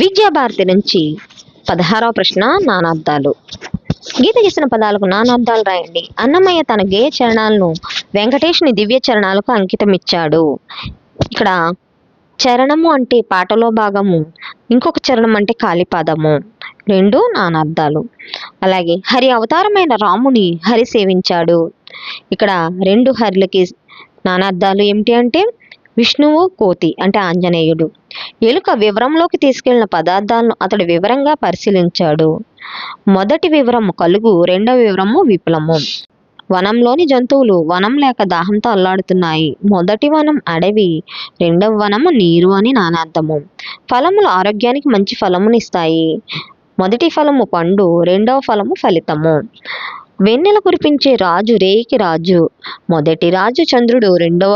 విద్యాభారతి నుంచి పదహారవ ప్రశ్న నానార్థాలు గీత గీసిన పదాలకు నానార్థాలు రాయండి. అన్నమయ్య తన గేయ చరణాలను వెంకటేష్ని దివ్య చరణాలకు అంకితం ఇచ్చాడు ఇక్కడ చరణము అంటే పాటలో భాగము ఇంకొక చరణం అంటే కాలిపాదము రెండు నానార్థాలు అలాగే హరి అవతారమైన రాముని హరి సేవించాడు. ఇక్కడ రెండు హరిలకి నానార్థాలు ఏమిటి అంటే విష్ణువు కోతి అంటే ఆంజనేయుడు. ఎలుక వివరంలోకి తీసుకెళ్ళిన పదార్థాలను అతడు వివరంగా పరిశీలించాడు. మొదటి వివరము కలుగు రెండవ వివరము విపులము వనంలోని జంతువులు వనం లేక దాహంతో అల్లాడుతున్నాయి. మొదటి వనం అడవి రెండవ వనము నీరు అని నానార్థము. ఫలములు ఆరోగ్యానికి మంచి ఫలమునిస్తాయి మొదటి ఫలము పండు రెండవ ఫలము ఫలితము. వెన్నెల కురిపించే రాజు రేయికి రాజు. మొదటి రాజు చంద్రుడు రెండవ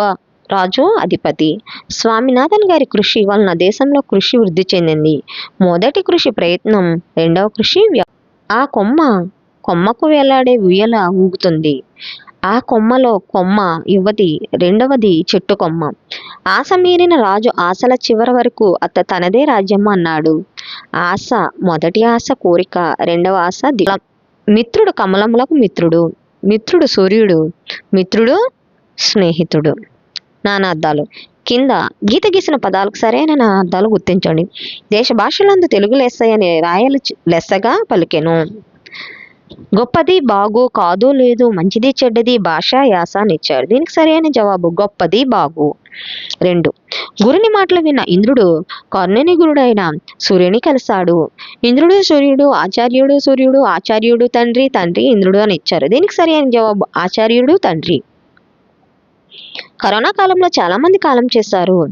రాజు అధిపతి. స్వామినాథన్ గారి కృషి వలన దేశంలో కృషి వృద్ధి చెందింది. మొదటి కృషి ప్రయత్నం రెండవ కృషి ఆ కొమ్మ కొమ్మకు వేలాడే ఉయ్యల ఊగుతుంది. ఆ కొమ్మలో కొమ్మ యువతి రెండవది చెట్టు కొమ్మ. ఆశ మీరిన రాజు ఆశల చివరి వరకు అత తనదే రాజ్యం అన్నాడు. ఆశ మొదటి ఆశ కోరిక రెండవ ఆశ ది- మిత్రుడు కమలములకు మిత్రుడు. మిత్రుడు సూర్యుడు. మిత్రుడు స్నేహితుడు. నానార్థాలు కింద గీత గీసిన పదాలకు సరైన నానార్థాలు గుర్తించండి. దేశ భాషలందు తెలుగు లెస్స అని రాయలు లెస్సగా పలికెను. గొప్పది బాగు కాదు లేదు మంచిది చెడ్డది భాష యాస అని దీనికి సరైన జవాబు గొప్పది బాగు. రెండు. గురుని మాటలు విన్న ఇంద్రుడు కర్ణుని గురుడైన సూర్యుని కలిశాడు. ఇంద్రుడు సూర్యుడు ఆచార్యుడు సూర్యుడు ఆచార్యుడు తండ్రి తండ్రి ఇంద్రుడు అని ఇచ్చారు. దీనికి సరైన జవాబు ఆచార్యుడు తండ్రి. కరోనా కాలంలో చాలా మంది కాలం చేశారు.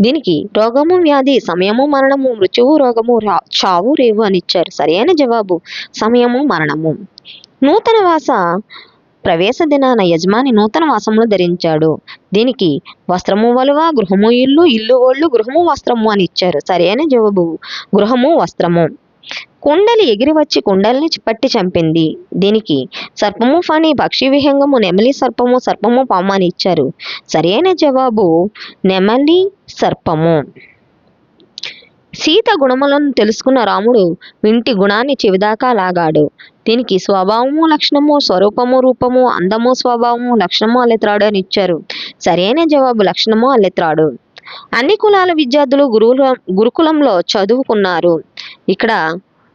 దీనికి రోగము వ్యాధి సమయము మరణము మృత్యువు రోగము రా- చావు రేవు అని ఇచ్చారు. సరైన జవాబు సమయము మరణము. నూతన వాస ప్రవేశ దినాన యజమాని నూతన వాసములు ధరించాడు. దీనికి వస్త్రము వలువ గృహము ఇల్లు ఇల్లు ఓళ్ళు గృహము వస్త్రము అని ఇచ్చారు. సరైన జవాబు గృహము వస్త్రము. కుండలి ఎగిరి వచ్చి కుండల్ని పట్టి చంపింది. దీనికి సర్పము ఫణి పక్షి విహంగము నెమలి సర్పము సర్పము పాము అని ఇచ్చారు. సరైన జవాబు నెమలి సర్పము. సీత గుణములను తెలుసుకున్న రాముడు ఇంటి గుణాన్ని చెవిదాకా లాగాడు. దీనికి స్వభావము లక్షణము స్వరూపము రూపము అందము స్వభావము లక్షణము అల్లెత్రాడు అని ఇచ్చారు. సరైన జవాబు లక్షణము అల్లెత్రాడు. అన్ని కులాల విద్యార్థులు గురువుల గురుకులంలో చదువుకున్నారు. ఇక్కడ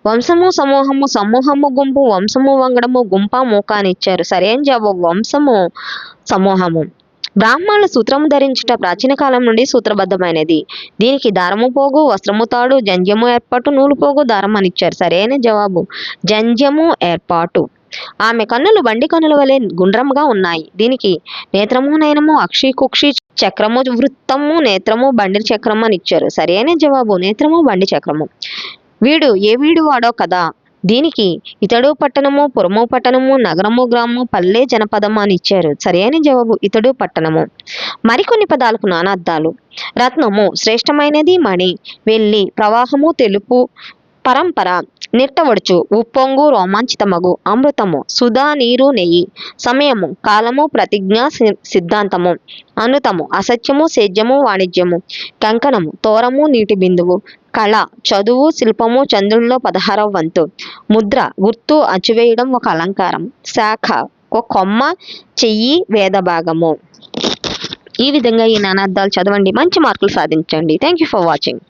వంశము సమూహము సమూహము గుంపు వంశము వంగడము గుంప మూకానిచ్చారు అని ఇచ్చారు. సరైన జవాబు వంశము సమూహము. బ్రాహ్మణులు సూత్రము ధరించుట ప్రాచీన కాలం నుండి సూత్రబద్ధమైనది. దీనికి దారము పోగు వస్త్రము తాడు జంజ్యము ఏర్పాటు నూలు పోగు దారం అని ఇచ్చారు. సరైన జవాబు. జంజ్యము ఏర్పాటు. ఆమె కన్నులు బండి కన్నుల వలె గుండ్రముగా ఉన్నాయి. దీనికి నేత్రము నయనము అక్షి కుక్షి చక్రము వృత్తము నేత్రము బండి చక్రము అని ఇచ్చారు. సరైన జవాబు. నేత్రము బండి చక్రము. వీడు ఏ వీడు వాడో కదా. దీనికి ఇతడు పట్టణము పురము పట్టణము నగరము గ్రామము పల్లె జనపదము అని ఇచ్చారు. సరైన జవాబు ఇతడు పట్టణము. మరికొన్ని పదాలకు నానార్థాలు రత్నము శ్రేష్టమైనది మణి. వెళ్ళి ప్రవాహము తెలుపు పరంపర నిట్టవడుచు. ఉప్పొంగు రోమాంచితమగు. అమృతము. సుధా నీరు నెయ్యి. సమయము. కాలము. ప్రతిజ్ఞ సి- సిద్ధాంతము. అనుతము. అసత్యము. సేద్యము. వాణిజ్యము. కంకణము. తోరము. నీటి బిందువు. కళ. చదువు. శిల్పము. చంద్రుల్లో పదహారవ వంతు. ముద్ర. గుర్తు. అచ్చువేయడం ఒక అలంకారం. శాఖ. ఒక కొమ్మ. చెయ్యి. వేద భాగము ఈ విధంగా ఈ నానార్థాలు చదవండి. మంచి మార్కులు సాధించండి. Thank you for watching